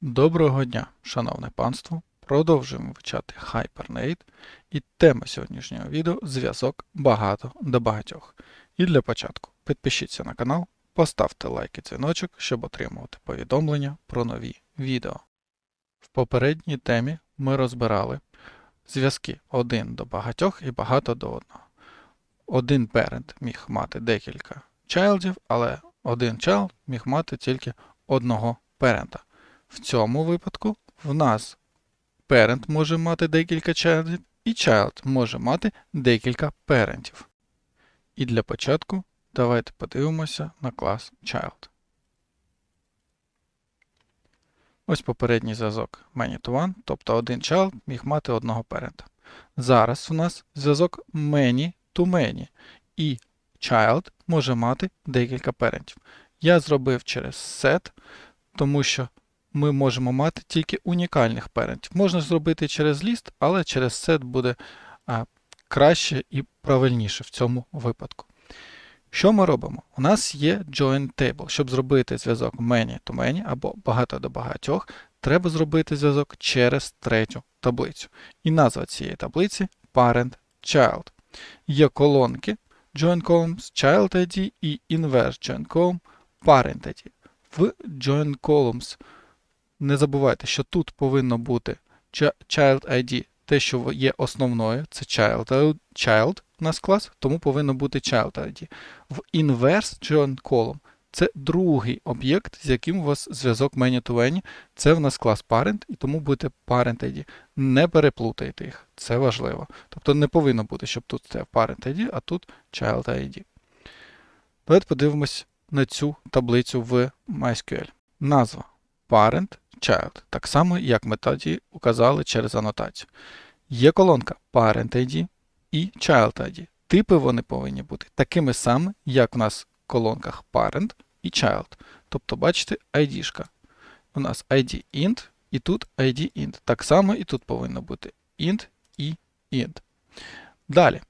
Доброго дня, шановне панство! Продовжуємо вивчати Hibernate і тема сьогоднішнього відео зв'язок багато до багатьох. І для початку підпишіться на канал, поставте лайк і дзвіночок, щоб отримувати повідомлення про нові відео. В попередній темі ми розбирали зв'язки один до багатьох і багато до одного. Один parent міг мати декілька чайлдів, але один child міг мати тільки одного парента. В цьому випадку в нас parent може мати декілька childів, і child може мати декілька парентів. І для початку давайте подивимося на клас child. Ось попередній зв'язок many to one, тобто один child міг мати одного парента. Зараз у нас зв'язок many to many, і child може мати декілька парентів. Я зробив через set, тому що ми можемо мати тільки унікальних парентів. Можна зробити через ліст, але через set буде краще і правильніше в цьому випадку. Що ми робимо? У нас є join table. Щоб зробити зв'язок many to many або багато до багатьох, треба зробити зв'язок через третю таблицю. І назва цієї таблиці parent child. Є колонки join columns child ID і inverse join column parent ID. В join columns не забувайте, що тут повинно бути child ID, те, що є основною, це child, child у нас клас, тому повинно бути child ID. В inverse join column це другий об'єкт, з яким у вас зв'язок many to many. Це в нас клас parent, і тому буде parent ID. Не переплутайте їх, це важливо. Тобто не повинно бути, щоб тут стояв parent ID, а тут child ID. Давайте подивимось на цю таблицю в MySQL. Назва parent child, так само, як ми тоді указали через анотацію. Є колонка parent ID і child ID. Типи вони повинні бути такими самими, як в нас в колонках parent і child. Тобто, бачите, ID-шка. У нас ID int і тут ID int. Так само і тут повинно бути int і int. Далі.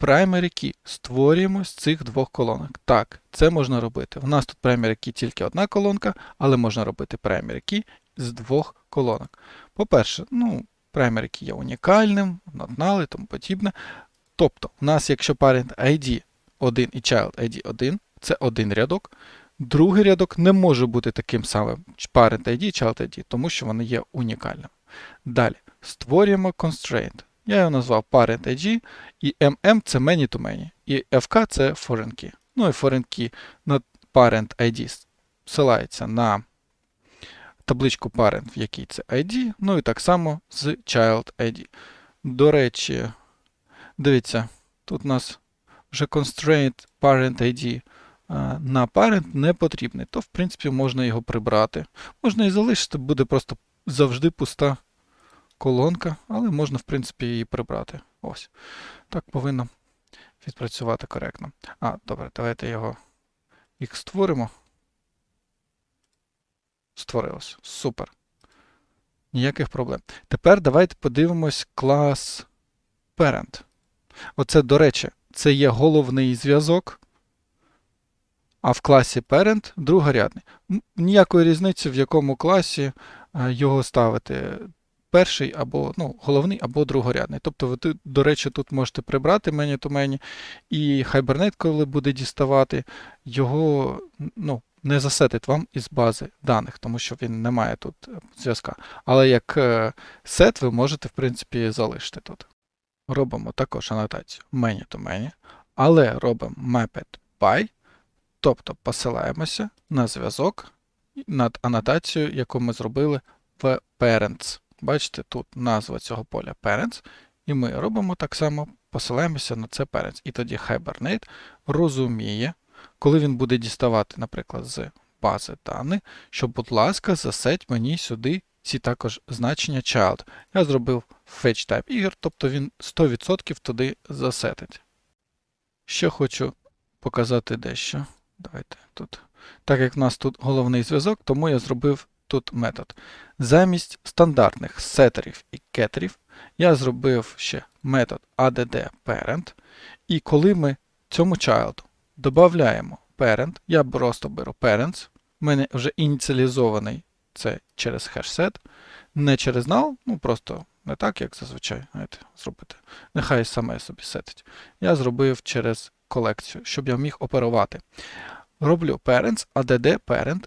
Primary key створюємо з цих двох колонок. Так, це можна робити. У нас тут primary key тільки одна колонка, але можна робити primary key з двох колонок. По-перше, ну, primary key є унікальним, null і тому подібне. Тобто, у нас, якщо parent ID 1 і child ID 1, це один рядок. Другий рядок не може бути таким самим parent ID, child ID, тому що вони є унікальним. Далі створюємо constraint. Я його назвав parent ID, і MM це many to many, і FK це foreign key. Ну і foreign key на parent ID ссилається на табличку parent, в якій це ID, ну і так само з child ID. До речі, дивіться, тут у нас вже constraint parent ID на parent не потрібний, то в принципі можна його прибрати. Можна і залишити, буде просто завжди пуста колонка, але можна, в принципі, її прибрати. Ось. Так повинно відпрацювати коректно. А, добре, давайте його їх створимо. Створилось. Супер. Ніяких проблем. Тепер давайте подивимось клас parent. Оце, до речі, це є головний зв'язок, а в класі parent другорядний. Ніякої різниці, в якому класі е, його ставити. Перший або ну, головний, або другорядний. Тобто, ви, до речі, тут можете прибрати many to many, і Hibernate, коли буде діставати, його ну, не засетить вам із бази даних, тому що він не має тут е, зв'язка. Але як е, сет ви можете, в принципі, залишити тут. Робимо також анотацію many to many, але робимо mapped by, тобто посилаємося на зв'язок над анотацією, яку ми зробили в parents. Бачите, тут назва цього поля parents, і ми робимо так само, посилаємося на це parents. І тоді Hibernate розуміє, коли він буде діставати, наприклад, з бази даних, що, будь ласка, засеть мені сюди ці також значення child. Я зробив fetch type ігор, тобто він 100% туди засетить. Ще хочу показати дещо. Давайте тут. Так як в нас тут головний зв'язок, тому я зробив тут метод. Замість стандартних сетерів і кетерів я зробив ще метод add parent. І коли ми цьому child додаємо parent, я просто беру parents, в мене вже ініціалізований це через хешсет, не через null, ну просто не так, як зазвичай знаєте, зробити. Нехай саме собі сетить. Я зробив через колекцію, щоб я міг оперувати. Роблю parents, add parent,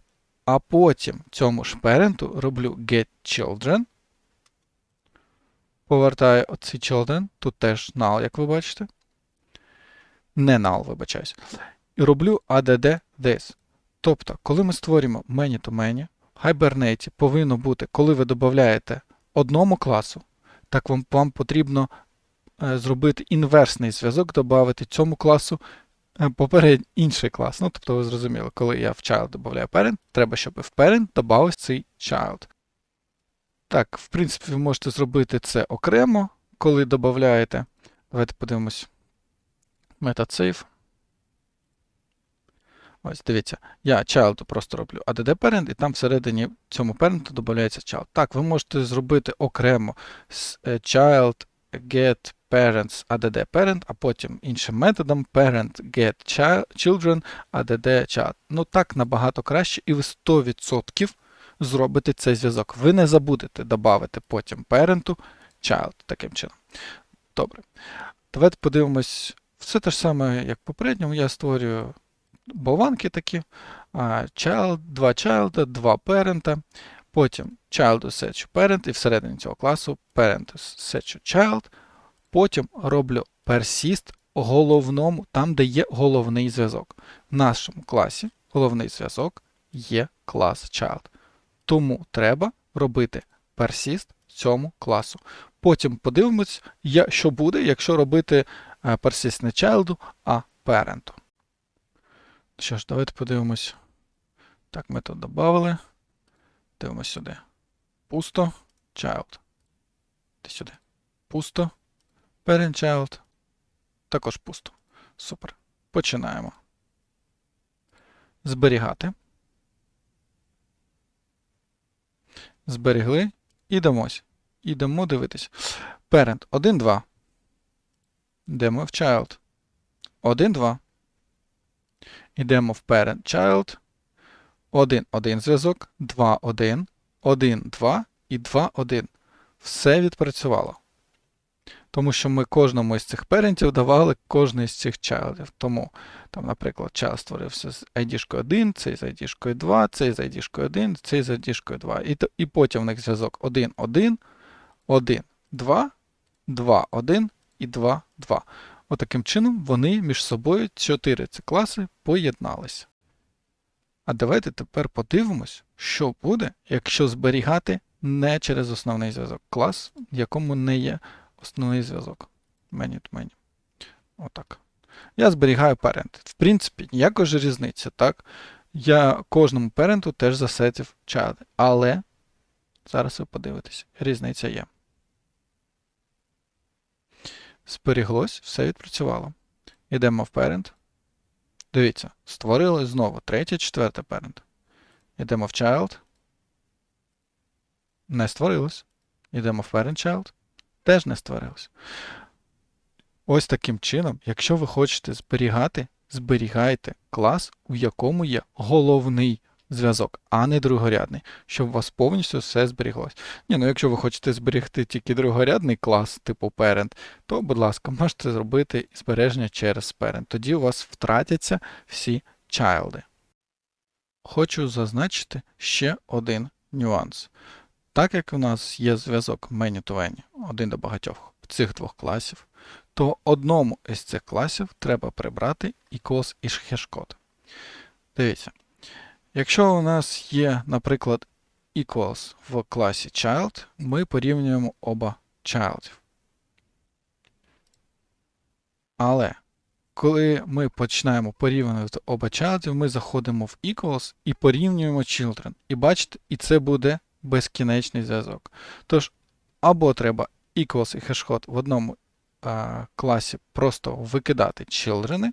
а потім цьому ж parent роблю get children. Повертаю оці children, тут теж null, як ви бачите. Не null, вибачаюсь. І роблю add this. Тобто, коли ми створюємо many to many, в Hibernate повинно бути, коли ви додаєте одному класу, так вам, вам потрібно е, зробити інверсний зв'язок, додати цьому класу е, попередній інший клас. Ну, тобто, ви зрозуміли, коли я в child додаю parent, треба, щоб в parent додався цей child. Так, в принципі, ви можете зробити це окремо, коли додаєте. Давайте подивимось. Метод. Ось, дивіться, я child просто роблю add parent, і там всередині цьому parent додається child. Так, ви можете зробити окремо е, child get parents add parent, а потім іншим методом parent get children add child. Ну так набагато краще, і ви 100% зробите цей зв'язок. Ви не забудете додати потім parent child таким чином. Добре. Давайте подивимось. Все те ж саме, як в попередньому, я створюю болванки такі. Child, два child, два parent, потім child set parent, і всередині цього класу parent set child. Потім роблю persist головному, там, де є головний зв'язок. В нашому класі головний зв'язок є клас child. Тому треба робити persist цьому класу. Потім подивимось, що буде, якщо робити е, persist не child, а parent. Що ж, давайте подивимось. Так, ми тут додали. Дивимось сюди. Пусто. Child. Ти сюди. Пусто. Parent child. Також пусто. Супер. Починаємо. Зберігати. Зберегли. Ідемось. Ідемо дивитись. Parent 1, 2. Йдемо в child. 1, 2. Йдемо в parent child. 1, 1 зв'язок, 2, 1, 1, 2 і 2, 1. Все відпрацювало. Тому що ми кожному із цих парентів давали кожний з цих чайлдів. Тому, там, наприклад, child створився з ID 1, цей з ID 2, цей з ID 1, цей з ID 2. І, і потім в них зв'язок 1, 1, 1, 2, 2, 1 і 2, 2. Отаким чином вони між собою чотири ці класи поєдналися. А давайте тепер подивимось, що буде, якщо зберігати не через основний зв'язок. Клас, в якому не є основний зв'язок. Many to many. Отак. Я зберігаю parent. В принципі, ніякої ж різниці, так? Я кожному паренту теж засетив child. Але зараз ви подивитесь, різниця є. Зберіглось, все відпрацювало. Йдемо в parent. Дивіться, створили знову третє, четверте parent. Йдемо в child. Не створилось. Йдемо в parent child. Теж не створилось. Ось таким чином, якщо ви хочете зберігати, зберігайте клас, у якому є головний зв'язок, а не другорядний, щоб у вас повністю все зберіглось. Ні, ну якщо ви хочете зберегти тільки другорядний клас, типу parent, то, будь ласка, можете зробити збереження через parent. Тоді у вас втратяться всі чайлди. Хочу зазначити ще один нюанс. Так як у нас є зв'язок many to many, один до багатьох цих двох класів, то одному із цих класів треба прибрати equals і хешкод. Дивіться, якщо у нас є, наприклад, equals в класі child, ми порівнюємо оба childів. Але коли ми починаємо порівнювати оба childів, ми заходимо в equals і порівнюємо children. І бачите, і це буде безкінечний зв'язок. Тож, або треба equals і хешкод в одному а, класі просто викидати children,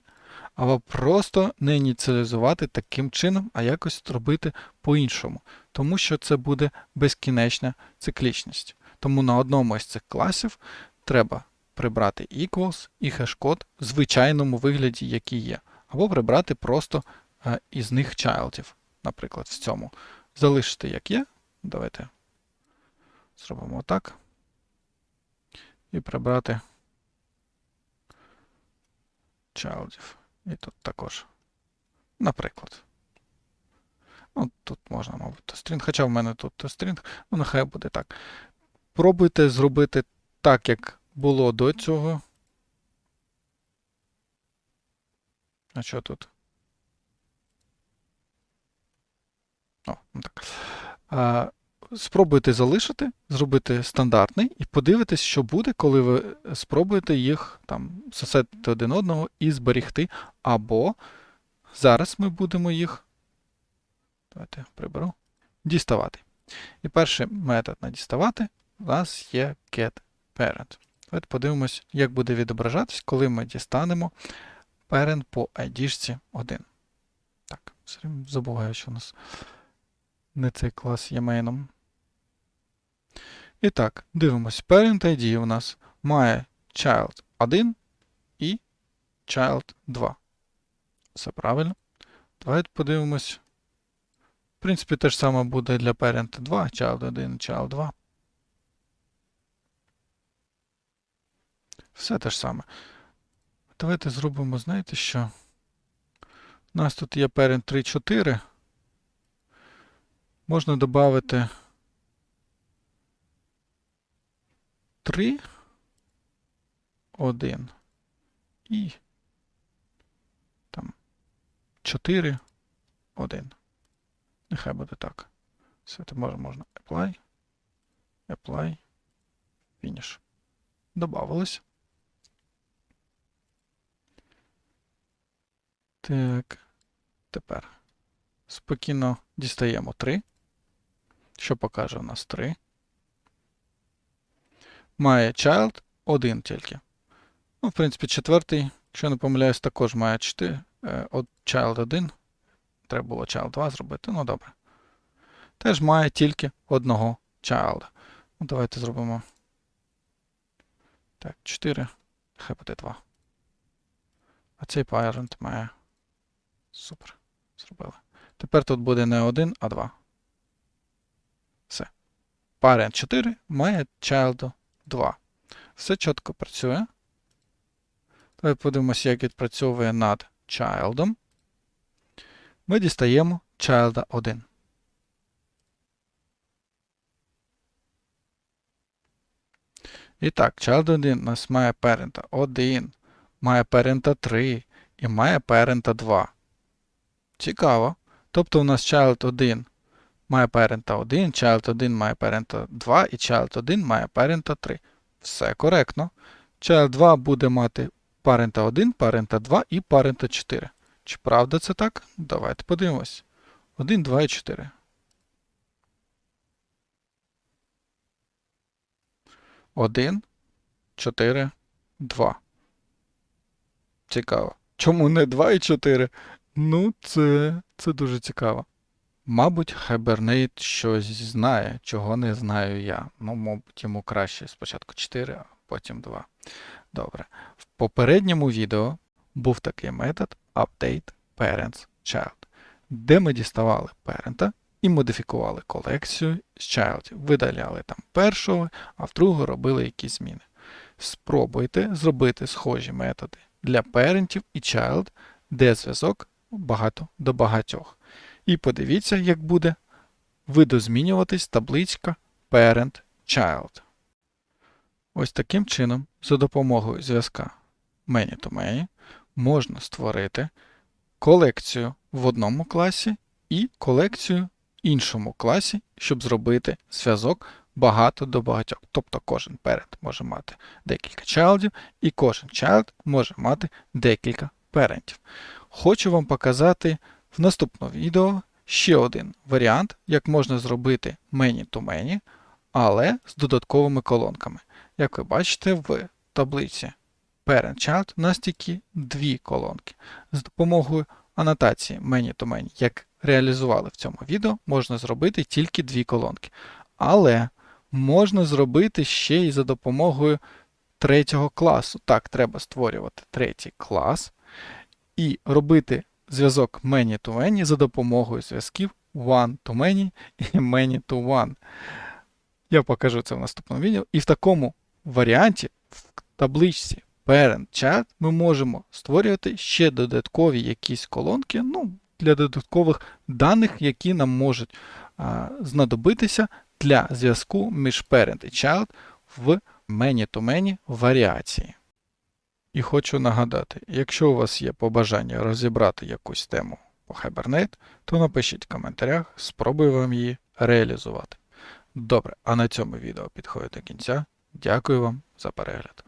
або просто не ініціалізувати таким чином, а якось зробити по-іншому. Тому що це буде безкінечна циклічність. Тому на одному із цих класів треба прибрати equals і хешкод в звичайному вигляді, який є. Або прибрати просто е, із них чайлдів, наприклад, в цьому. Залишити як є, Давайте зробимо так. І прибрати childів. І тут також. Наприклад. Ну, тут можна, мабуть, стрінг, хоча в мене тут стрінг, ну нехай буде так. Пробуйте зробити так, як було до цього. А що тут? О, ну так. Спробуйте залишити, зробити стандартний і подивитись, що буде, коли ви спробуєте їх там соседити один одного і зберігти. Або зараз ми будемо їх. Давайте приберу. Діставати. І перший метод на діставати у нас є getParent. Давайте подивимось, як буде відображатись, коли ми дістанемо parent по ID 1. Так, забуваю, що у нас не цей клас є мейном. І так, дивимось. Parent ID у нас має child 1 і child 2. Все правильно. Давайте подивимось. В принципі, те ж саме буде для parent 2, child 1 і child 2. Все те ж саме. Давайте зробимо, знаєте що? У нас тут є parent 3, 4. Можна додати 3, 1 і там 4, 1. Нехай буде так. Все, це може, можна apply, apply, finish. Добавилось. Так. Тепер спокійно дістаємо 3. Що покаже у нас 3? Має child 1 тільки. Ну, в принципі, четвертий, якщо не помиляюсь, також має 4. Е, child 1. Треба було child 2 зробити. Ну, добре. Теж має тільки одного child. Ну, давайте зробимо. Так, 4. Хай буде 2. А цей parent має. Супер. Зробили. Тепер тут буде не 1, а 2. Все. Parent 4 має child 2. Все чітко працює. Давай подивимося, як відпрацьовує над child. Ми дістаємо child 1. І так, child 1 у нас має parent 1, має parent 3 і має parent 2. Цікаво. Тобто у нас child 1 має parent 1, child 1 має parent 2 і child 1 має parent 3. Все коректно. Child 2 буде мати parent 1, parent 2 і parent 4. Чи правда це так? Давайте подивимось. 1, 2 і 4. Один, чотири, два. Цікаво. Чому не 2 і 4? Ну, це, це дуже цікаво. Мабуть, Hibernate щось знає, чого не знаю я. Ну, мабуть, йому краще спочатку 4, а потім 2. Добре. В попередньому відео був такий метод update parents child, де ми діставали парента і модифікували колекцію з child. Видаляли там першого, а в другого робили якісь зміни. Спробуйте зробити схожі методи для парентів і child, де зв'язок багато до багатьох. І подивіться, як буде видозмінюватись табличка parent child. Ось таким чином, за допомогою зв'язка many-to-many, можна створити колекцію в одному класі і колекцію іншому класі, щоб зробити зв'язок багато до багатьох. Тобто кожен parent може мати декілька чайлдів, і кожен child може мати декілька парентів. Хочу вам показати в наступному відео ще один варіант, як можна зробити many-to-many, але з додатковими колонками. Як ви бачите, в таблиці Parent-Child у нас тільки дві колонки. З допомогою анотації many-to-many, як реалізували в цьому відео, можна зробити тільки дві колонки. Але можна зробити ще й за допомогою третього класу. Так, треба створювати третій клас і робити зв'язок many-to-many за допомогою зв'язків one to many і many to one. Я покажу це в наступному відео. І в такому варіанті в табличці parent child ми можемо створювати ще додаткові якісь колонки ну, для додаткових даних, які нам можуть а, знадобитися для зв'язку між parent і child в many-to-many варіації. І хочу нагадати, якщо у вас є побажання розібрати якусь тему по Hibernate, то напишіть в коментарях, спробую вам її реалізувати. Добре, а на цьому відео підходить до кінця. Дякую вам за перегляд.